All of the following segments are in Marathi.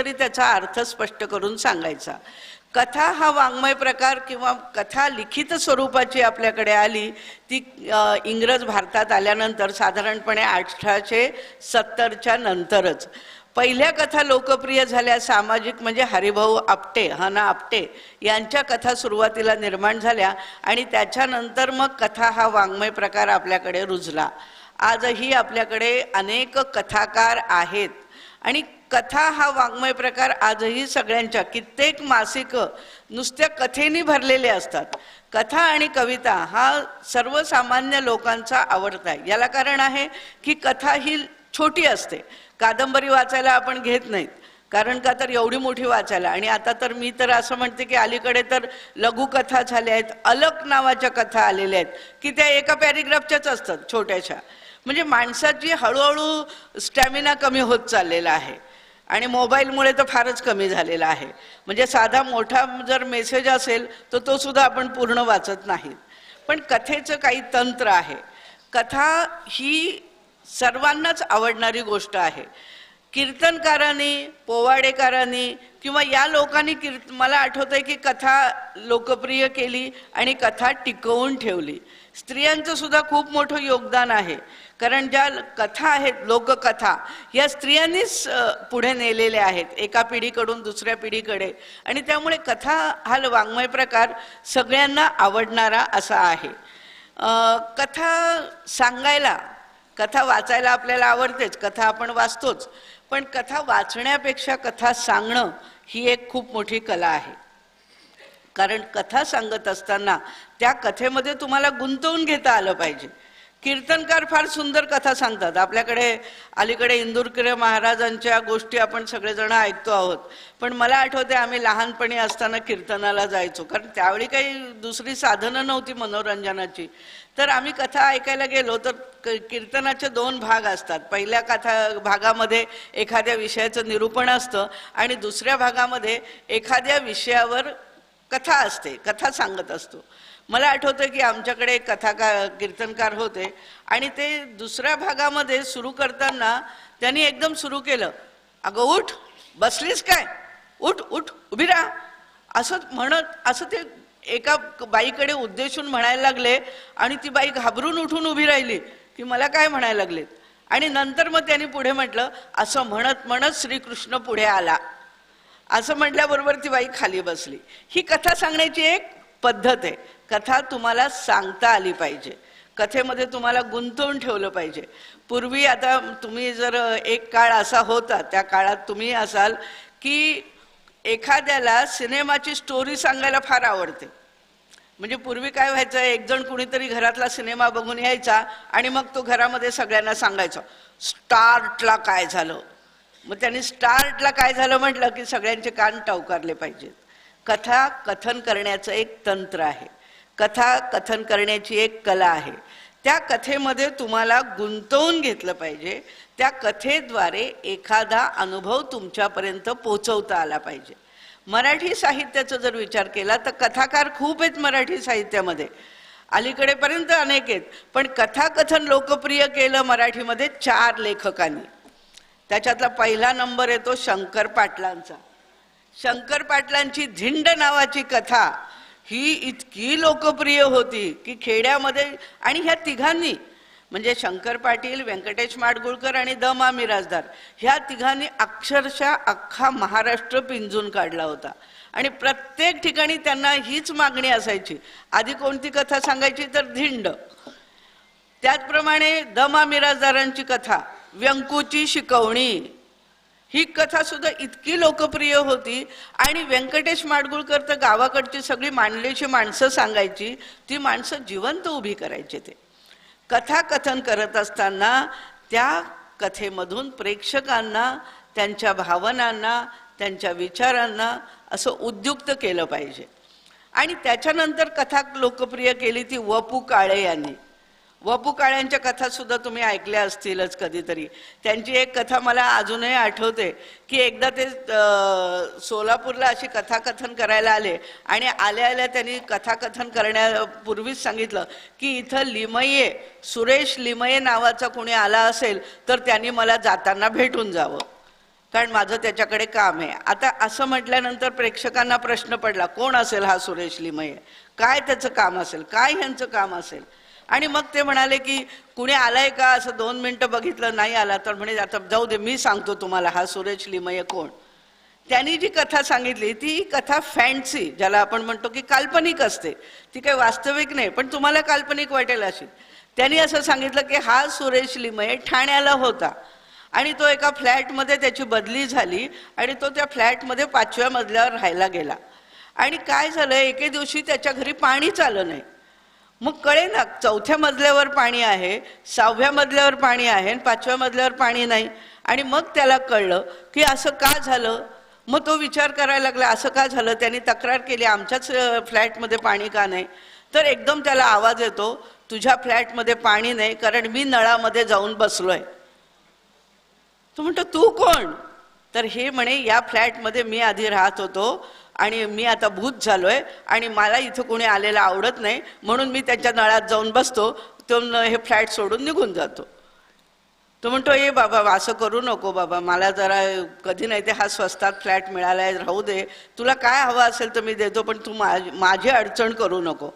तरी त्याचा अर्थ स्पष्ट करून सांगायचा. कथा हा वाङ्मय प्रकार किंवा कथा लिखित स्वरूपाची आपल्याकडे आली ती इंग्रज भारतात आल्यानंतर साधारणपणे अठराशे सत्तरच्या नंतरच. पहिल्या कथा लोकप्रिय झाल्या सामाजिक म्हणजे हरिभाऊ आपटे हना आपटे यांच्या कथा सुरुवातीला निर्माण झाल्या आणि त्याच्यानंतर मग कथा हा वाङ्मय प्रकार आपल्याकडे रुजला. आजही आपल्याकडे अनेक कथाकार आहेत आणि कथा हा वाङ्मय प्रकार आजही सगळ्यांच्या कित्येक मासिकं नुसत्या कथेनी भरलेले असतात. कथा आणि कविता हा सर्वसामान्य लोकांचा आवडता आहे. याला कारण आहे की कथा ही छोटी असते. कादंबरी वाचायला आपण घेत नाहीत. कारण का तर एवढी मोठी वाचायला. आणि आता तर मी तर असं म्हणते की अलीकडे तर लघुकथा झाल्या आहेत अलक नावाच्या कथा आलेल्या आहेत की त्या एका पॅरेग्राफच्याच असतात छोट्याशा. म्हणजे माणसाची हळूहळू स्टॅमिना कमी होत चाललेला आहे. आणि मोबाईलमुळे तर फारच कमी झालेला आहे. म्हणजे साधा मोठा जर मेसेज असेल तर तो सुद्धा आपण पूर्ण वाचत नाही. पण कथेचं काही तंत्र आहे. कथा ही सर्वांनाच आवडणारी गोष्ट आहे. कीर्तनकारांनी पोवाडेकारांनी किंवा या लोकांनी कीर्त मला आठवतं आहे की कथा लोकप्रिय केली आणि कथा टिकवून ठेवली. स्त्रियांचं सुद्धा खूप मोठं योगदान आहे. कारण ज्या कथा आहेत लोककथा या स्त्रियांनीच पुढे नेलेल्या आहेत. एका पिढीकडून दुसऱ्या पिढीकडे. आणि त्यामुळे कथा हा वाङ्मय प्रकार सगळ्यांना आवडणारा असा आहे. कथा सांगायला कथा वाचायला आपल्याला आवडतेच. कथा आपण वाचतोच. पण कथा वाचण्यापेक्षा कथा सांगणं ही एक खूप मोठी कला आहे. कारण कथा सांगत असताना त्या कथेमध्ये तुम्हाला गुंतवून घेता आलं पाहिजे. कीर्तनकार फार सुंदर कथा सांगतात. आपल्याकडे अलीकडे इंदुरकिरे महाराजांच्या गोष्टी आपण सगळेजण ऐकतो आहोत. पण मला आठवते आम्ही लहानपणी असताना कीर्तनाला जायचो. कारण त्यावेळी काही दुसरी साधनं नव्हती मनोरंजनाची. तर आम्ही कथा ऐकायला गेलो तर क- कीर्तनाचे दोन भाग असतात. पहिल्या कथा भागामध्ये एखाद्या विषयाचं निरूपण असतं आणि दुसऱ्या भागामध्ये एखाद्या विषयावर कथा असते कथा सांगत असतो. मला आठवतं की आमच्याकडे कथाकार कीर्तनकार होते आणि ते दुसऱ्या भागामध्ये सुरू करताना त्यांनी एकदम सुरू केलं. अगं उठ बसलीस काय? उठ उठ उभी राहा. असं म्हणत असं ते एका बाईकडे उद्देशून म्हणायला लागले आणि ती बाई घाबरून उठून उभी राहिली की मला काय म्हणायला लागलेत? आणि नंतर मग त्यांनी पुढे म्हटलं असं म्हणत म्हणत श्रीकृष्ण पुढे आला. असं म्हटल्याबरोबर ती बाई खाली बसली. ही कथा सांगण्याची एक पद्धत आहे. कथा तुम्हाला सांगता आली पाहिजे. कथेमध्ये तुम्हाला गुंतवून ठेवलं पाहिजे. पूर्वी आता तुम्ही जर एक काळ असा होता त्या काळात तुम्ही असाल की एखाद्याला सिनेमाची स्टोरी सांगायला फार आवडते. म्हणजे पूर्वी काय व्हायचं एक जण कुणीतरी घरातला सिनेमा बघून यायचा आणि मग तो घरामध्ये सगळ्यांना सांगायचा स्टार्टला काय झालं? मग त्यांनी स्टार्टला काय झालं? म्हटलं की सगळ्यांचे कान टवकारले पाहिजेत. कथा कथन करण्याचं एक तंत्र आहे. कथा कथन करण्याची एक कला आहे. त्या कथेमध्ये तुम्हाला गुंतवून घेतलं पाहिजे. त्या कथेद्वारे एखादा अनुभव तुमच्यापर्यंत पोचवता आला पाहिजे. मराठी साहित्याचा जर विचार केला तर कथाकार खूप आहेत मराठी साहित्यामध्ये. अलीकडेपर्यंत अनेक आहेत. पण कथाकथन लोकप्रिय केलं मराठीमध्ये चार लेखकांनी. त्याच्यातला पहिला नंबर येतो शंकर पाटलांचा. शंकर पाटलांची झिंड नावाची कथा ही इतकी लोकप्रिय होती की खेड्यामध्ये आणि ह्या तिघांनी म्हणजे शंकर पाटील व्यंकटेश माडगुळकर आणि द मा मिराजदार ह्या तिघांनी अक्षरशः अख्खा महाराष्ट्र पिंजून काढला होता. आणि प्रत्येक ठिकाणी त्यांना हीच मागणी असायची. आधी कोणती कथा सांगायची? तर धिंड. त्याचप्रमाणे द मा मिराजदारांची कथा व्यंकूची शिकवणी. ही कथा सुद्धा इतकी लोकप्रिय होती. आणि व्यंकटेश माडगुळकर तर गावाकडची सगळी मांडलेची माणसं सांगायची ती माणसं जिवंत उभी करायचे ते. कथा कथन करत असताना त्या कथेमधून प्रेक्षकांना त्यांच्या भावनांना त्यांच्या विचारांना असं उद्युक्त केलं पाहिजे. आणि त्याच्यानंतर कथा लोकप्रिय केली ती वपू काळे यांनी. वपू काळ्यांच्या कथा सुद्धा तुम्ही ऐकल्या असतीलच कधीतरी. त्यांची एक कथा मला अजूनही आठवते की एकदा ते सोलापूरला अशी कथाकथन करायला आले आणि आल्या आल्या त्यांनी कथाकथन करण्यापूर्वीच सांगितलं की इथं लिमये सुरेश लिमये नावाचा कोणी आला असेल तर त्यांनी मला जाताना भेटून जावं. कारण माझं त्याच्याकडे काम आहे. आता असं म्हटल्यानंतर प्रेक्षकांना प्रश्न पडला कोण असेल हा सुरेश लिमये? काय त्याचं काम असेल? काय ह्यांचं काम असेल? आणि मग ते म्हणाले की कुणी आलाय का? असं दोन मिनिटं बघितलं नाही आला तर म्हणे आता जाऊ दे मी सांगतो तुम्हाला हा सुरेश लिमय कोण? त्यांनी जी कथा सांगितली ती कथा फॅन्सी ज्याला आपण म्हणतो की काल्पनिक असते. ती काही वास्तविक नाही पण तुम्हाला काल्पनिक वाटेल अशी. त्यांनी असं सांगितलं की हा सुरेश लिमये ठाण्याला होता. आणि तो एका फ्लॅटमध्ये त्याची बदली झाली आणि तो त्या फ्लॅटमध्ये पाचव्या मजल्यावर राहायला गेला. आणि काय झालं एके दिवशी त्याच्या घरी पाणीच आलं नाही. मग कळे ना चौथ्या मजल्यावर पाणी आहे सहाव्या मजल्यावर पाणी आहे आणि पाचव्या मजल्यावर पाणी नाही. आणि मग त्याला कळलं की असं का झालं? मग तो विचार करायला लागला असं का झालं? त्यांनी तक्रार केली आमच्याच फ्लॅटमध्ये पाणी का नाही? तर एकदम त्याला आवाज येतो तुझ्या फ्लॅटमध्ये पाणी नाही कारण मी नळामध्ये जाऊन बसलोय. तो म्हणतो तू कोण? तर हे म्हणे या फ्लॅटमध्ये मी आधी राहत होतो आणि मी आता भूत झालोय आणि मला इथं कोणी आलेलं आवडत नाही म्हणून मी त्यांच्या नळात जाऊन बसतो तो हे फ्लॅट सोडून निघून जातो. तो म्हणतो ये बाबा असं करू नको बाबा मला जरा कधी नाही ते हा स्वस्तात फ्लॅट मिळालाय राहू दे. तुला काय हवं असेल तर मी देतो पण तू माझी अडचण करू नको.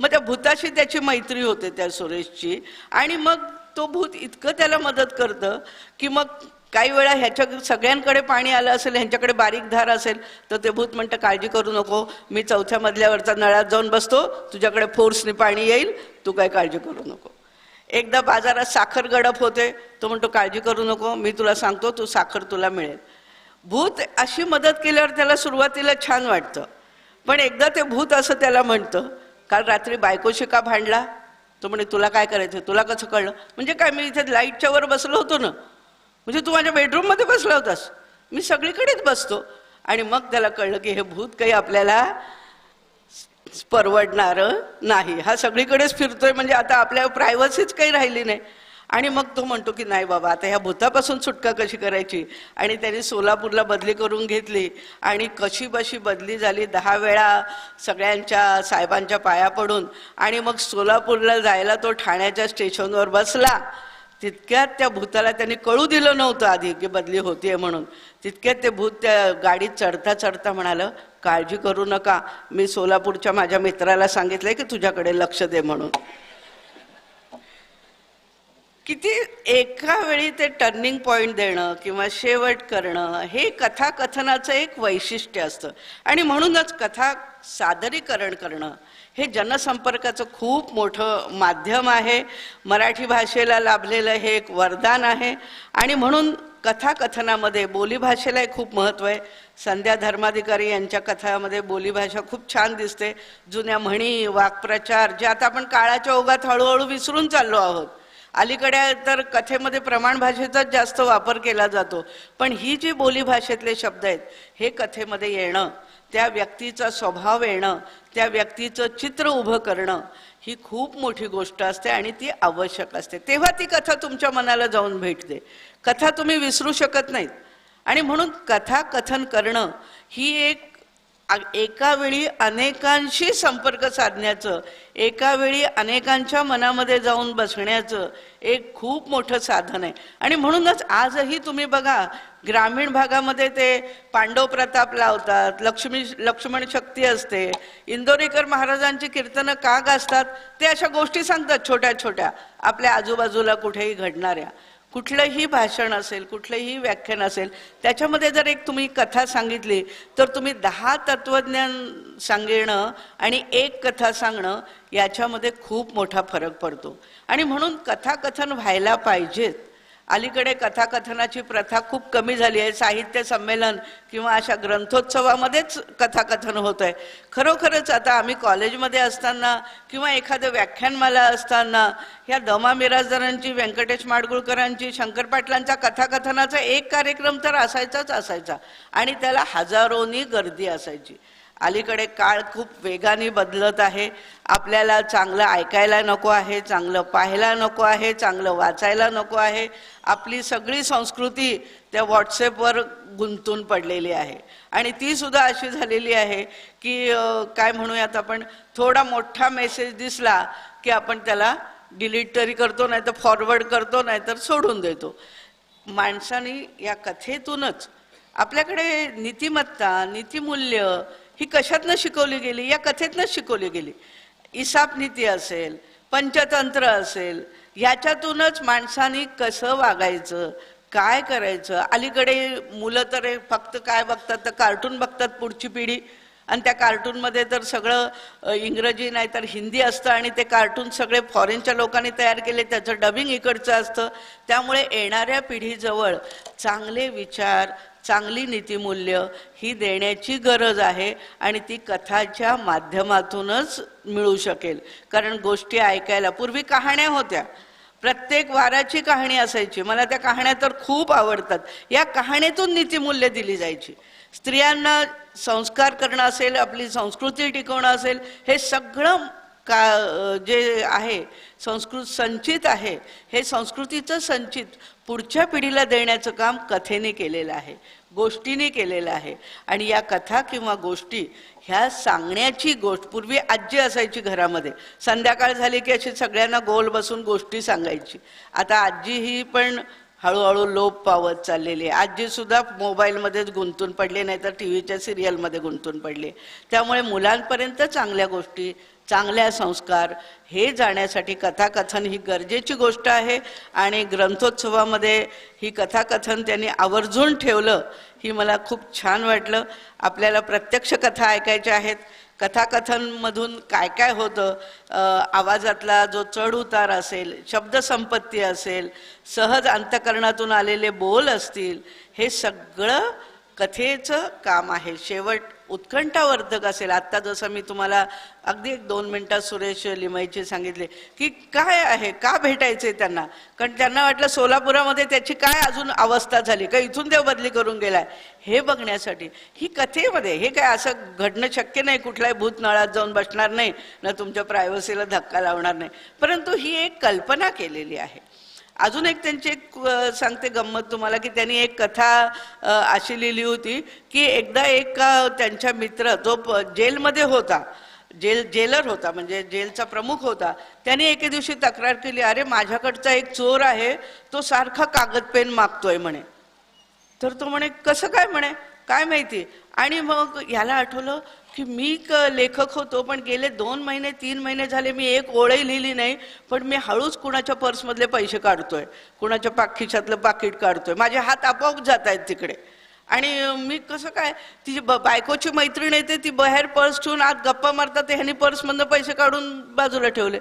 मग त्या भूताशी त्याची मैत्री होते त्या सुरेशची. आणि मग तो भूत इतकं त्याला मदत करतं की मग काही वेळा ह्याच्या सगळ्यांकडे पाणी आलं असेल ह्यांच्याकडे बारीक धार असेल तर ते भूत म्हणतं काळजी करू नको मी चौथ्या मधल्यावरचा नळात जाऊन बसतो तुझ्याकडे फोर्सने पाणी येईल तू काय काळजी करू नको. एकदा बाजारात साखर गडप होते तो म्हणतो काळजी करू नको मी तुला सांगतो तू साखर तुला मिळेल. भूत अशी मदत केल्यावर त्याला सुरुवातीला छान वाटतं. पण एकदा ते भूत असं त्याला म्हणतं काल रात्री बायकोशी का भांडला? तो म्हणे तुला काय करायचं? तुला कसं कळलं? म्हणजे काय मी इथे लाईटच्या वर बसलो होतो ना म्हणजे तू माझ्या बेडरूममध्ये बसला होतास. मी सगळीकडेच बसतो. आणि मग त्याला कळलं की हे भूत काही आपल्याला परवडणारं नाही. हा सगळीकडेच फिरतोय. म्हणजे आता आपल्या प्रायव्हसीच काही राहिली नाही. आणि मग तो म्हणतो की नाही बाबा आता ह्या भूतापासून सुटका कशी करायची? आणि त्याने सोलापूरला बदली करून घेतली. आणि कशी बशी बदली झाली? दहा वेळा सगळ्यांच्या साहेबांच्या पाया पडून. आणि मग सोलापूरला जायला तो ठाण्याच्या स्टेशनवर बसला. तितक्यात त्या भूताला त्यांनी कळू दिलं नव्हतं आधी की बदली होतीये म्हणून. तितक्यात ते भूत त्या गाडीत चढता चढता म्हणालं काळजी करू नका. मी सोलापूरच्या माझ्या मित्राला सांगितलंय की तुझ्याकडे लक्ष दे म्हणून. किती एका वेळी ते टर्निंग पॉइंट देणं किंवा शेवट करणं हे कथाकथनाचं एक वैशिष्ट्य असतं. आणि म्हणूनच कथा सादरीकरण करणं हे जनसंपर्काचं खूप मोठं माध्यम आहे. मराठी भाषेला लाभलेलं हे एक वरदान आहे. आणि म्हणून कथाकथनामध्ये बोलीभाषेलाही खूप महत्त्व आहे. संध्या धर्माधिकारी यांच्या कथामध्ये बोलीभाषा खूप छान दिसते. जुन्या म्हणी वाक्प्रचार जे आता आपण काळाच्या ओघात हळूहळू विसरून चाललो आहोत. अलीकडे तर कथेमध्ये प्रमाण भाषेचाच जास्त वापर केला जातो. पण ही जी बोलीभाषेतले शब्द आहेत हे कथेमध्ये येणं त्या व्यक्तीचा स्वभाव येणं त्या व्यक्तीचं चित्र उभं करणं ही खूप मोठी गोष्ट असते आणि ती आवश्यक असते. तेव्हा ती कथा तुमच्या मनाला जाऊन भेटते. कथा तुम्ही विसरू शकत नाहीत. आणि म्हणून कथा कथन करणं ही एक एकावेळी एका वेळी अनेकांशी संपर्क साधण्याचं एका वेळी अनेकांच्या मनामध्ये जाऊन बसण्याचं एक खूप मोठं साधन आहे. आणि म्हणूनच आजही तुम्ही बघा ग्रामीण भागामध्ये ते पांडव प्रताप लावतात लक्ष्मी लक्ष्मण शक्ती असते. इंदोरीकर महाराजांची कीर्तनं का गाजतात ते अशा गोष्टी सांगतात छोट्या छोट्या. आपल्या आजूबाजूला कुठेही घडणाऱ्या. कुठलंही भाषण असेल कुठलंही व्याख्यान असेल त्याच्यामध्ये जर एक तुम्ही कथा सांगितली तर तुम्ही दहा तत्वज्ञान सांगणं आणि एक कथा सांगणं याच्यामध्ये खूप मोठा फरक पडतो. आणि म्हणून कथाकथन व्हायला पाहिजेत. अलीकडे कथाकथनाची प्रथा खूप कमी झाली आहे. साहित्य संमेलन किंवा अशा ग्रंथोत्सवामध्येच कथाकथन होत आहे. खरोखरच आता आम्ही कॉलेजमध्ये असताना किंवा एखादं व्याख्यानमाला असताना ह्या दमा मिराजदारांची व्यंकटेश माडगुळकरांची शंकर पाटलांचा कथाकथनाचा एक कार्यक्रम तर असायचाच असायचा. आणि त्याला हजारोनी गर्दी असायची. अलीकडे काळ खूप वेगाने बदलत आहे. आपल्याला चांगलं ऐकायला नको आहे चांगलं पाहायला नको आहे चांगलं वाचायला नको आहे. आपली सगळी संस्कृती त्या व्हॉट्सॲपवर गुंतून पडलेली आहे. आणि ती सुद्धा अशी झालेली आहे की काय म्हणूयात आपण थोडा मोठा मेसेज दिसला की आपण त्याला डिलीट तरी करतो नाही तर फॉरवर्ड करतो नाही तर सोडून देतो. माणसाने या कथेतूनच आपल्याकडे नीतिमत्ता नीतिमूल्य ही कशातनं शिकवली गेली? या कथेतनं शिकवली गेली. इसापनीती असेल पंचतंत्र असेल ह्याच्यातूनच माणसानी कसं वागायचं काय करायचं? अलीकडे मुलं तर फक्त काय बघतात? तर कार्टून बघतात पुढची पिढी. आणि त्या कार्टूनमध्ये तर सगळं इंग्रजी नाही तर हिंदी असतं आणि ते कार्टून सगळे फॉरेनच्या लोकांनी तयार केले. त्याचं डबिंग इकडचं असतं. त्यामुळे येणाऱ्या पिढीजवळ चांगले विचार चांगली नीतिमूल्य ही देण्याची गरज आहे आणि ती कथाच्या माध्यमातूनच मिळू शकेल. कारण गोष्टी ऐकायला पूर्वी कहाण्या होत्या. प्रत्येक वाराची कहाणी असायची. मला त्या कहाण्या तर खूप आवडतात. या कहाणीतून नीतिमूल्य दिली जायची. स्त्रियांना संस्कार करणं असेल आपली संस्कृती टिकवणं असेल हे सगळं का जे आहे संस्कृत संचित आहे हे संस्कृतीचं संचित. पुढच्या पिढीला देण्याचं काम कथेने केलेलं आहे गोष्टीने केलेलं आहे. आणि या कथा किंवा गोष्टी ह्या सांगण्याची गोष्ट पूर्वी आजी असायची घरामध्ये. संध्याकाळ झाली की अशी सगळ्यांना गोल बसून गोष्टी सांगायची. आता आजी ही पण हळूहळू लोप पावत चाललेली आहे. आजी सुद्धा मोबाईलमध्येच गुंतून पडले नाही तर टी व्हीच्या सिरियलमध्ये गुंतून पडले. त्यामुळे मुलांपर्यंत चांगल्या गोष्टी चांगल्या संस्कार हे जाण्यासाठी कथाकथन ही गरजेची गोष्ट आहे. आणि ग्रंथोत्सवामध्ये ही कथाकथन त्यांनी आवर्जून ठेवलं ही मला खूप छान वाटलं. आपल्याला प्रत्यक्ष कथा ऐकायच्या आहेत. कथाकथनमधून काय काय होतं? आवाजातला जो चढ उतार असेल शब्दसंपत्ती असेल सहज अंतकरणातून आलेले बोल असतील हे सगळं कथेचं काम आहे. शेवट उत्कंठावर्धक असेल. आत्ता जसं मी तुम्हाला अगदी एक दोन मिनटात सुरेश लिमाईचे सांगितले की काय आहे? का भेटायचे त्यांना? कारण त्यांना वाटलं सोलापुरामध्ये त्याची काय अजून अवस्था झाली? का इथून देव बदली करून गेलाय? हे बघण्यासाठी. ही कथेमध्ये हे काय असं घडणं शक्य नाही? कुठल्याही भूतनळात जाऊन बसणार नाही. ना तुमच्या प्रायव्हसीला धक्का लावणार नाही. परंतु ही एक कल्पना केलेली आहे. अजून एक त्यांची एक सांगते गंमत तुम्हाला की त्यांनी एक कथा अशी लिहिली होती की एकदा एक त्यांच्या मित्र तो जेलमध्ये होता जेल जेलर होता म्हणजे जेलचा प्रमुख होता त्याने एके दिवशी तक्रार केली अरे माझ्याकडचा एक चोर आहे तो सारखा कागद पेन मागतोय म्हणे. तर तो म्हणे कसं काय? म्हणे काय माहिती? आणि मग ह्याला आठवलं की मी क लेखक होतो पण गेले दोन महिने तीन महिने झाले मी एक ओळही लिहिली नाही पण मी हळूच कुणाच्या पर्समधले पैसे काढतोय कुणाच्या पाकिशातलं पाकिट काढतोय. माझे हात आपोआप जात आहेत तिकडे. आणि मी कसं काय तिची ब बायकोची मैत्रीण येते ती बाहेर पर्स ठेवून आत गप्पा मारतात ह्यानी पर्समधनं पैसे काढून बाजूला ठेवले.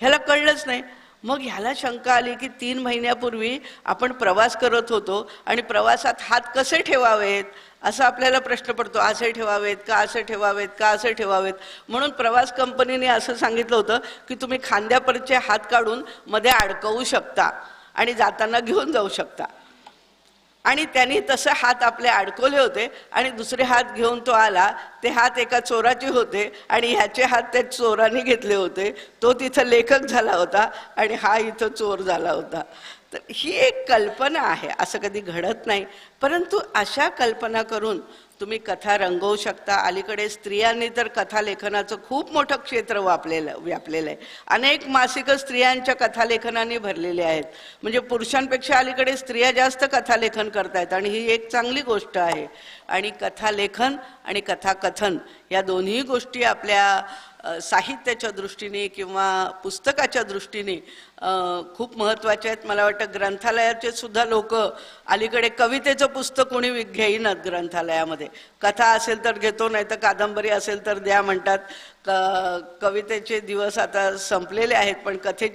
ह्याला कळलंच नाही. मग ह्याला शंका आली की तीन महिन्यापूर्वी आपण प्रवास करत होतो आणि प्रवासात हात कसे ठेवावेत? असा आपल्याला प्रश्न पडतो असे ठेवावेत का असे ठेवावेत का असे ठेवावेत? म्हणून प्रवास कंपनीने असं सांगितलं होतं की तुम्ही खांद्यापरचे हात काढून मध्ये अडकवू शकता आणि जाताना घेऊन जाऊ शकता. आणि त्यांनी तसं हात आपले अडकवले होते आणि दुसरे हात घेऊन तो आला. ते हात एका चोराचे होते आणि ह्याचे हात त्या चोराने घेतले होते. तो तिथं लेखक झाला होता आणि हा इथं चोर झाला होता. तर ही एक कल्पना आहे. असं कधी घडत नाही. परंतु अशा कल्पना करून तुम्ही कथा रंगवू शकता. अलीकडे स्त्रियांनी तर कथा लेखनाचं खूप मोठं क्षेत्र वापलेलं व्यापलेलं आहे. अनेक मासिकं स्त्रियांच्या कथालेखनाने भरलेली आहेत. म्हणजे पुरुषांपेक्षा अलीकडे स्त्रिया जास्त कथालेखन करतायत आणि ही एक चांगली गोष्ट आहे. आणि कथालेखन आणि कथाकथन या दोन्ही गोष्टी आपल्या साहित्याच्या दृष्टीने किंवा पुस्तकाच्या दृष्टीने खूप महत्त्वाचे आहेत. मला वाटतं ग्रंथालयाचे सुद्धा लोक अलीकडे कवितेचं पुस्तक कोणी घेईनात ग्रंथालयामध्ये. कथा असेल तर घेतो नाही तर कादंबरी असेल तर द्या म्हणतात. क कवितेचे दिवस आता संपलेले आहेत पण कथेचे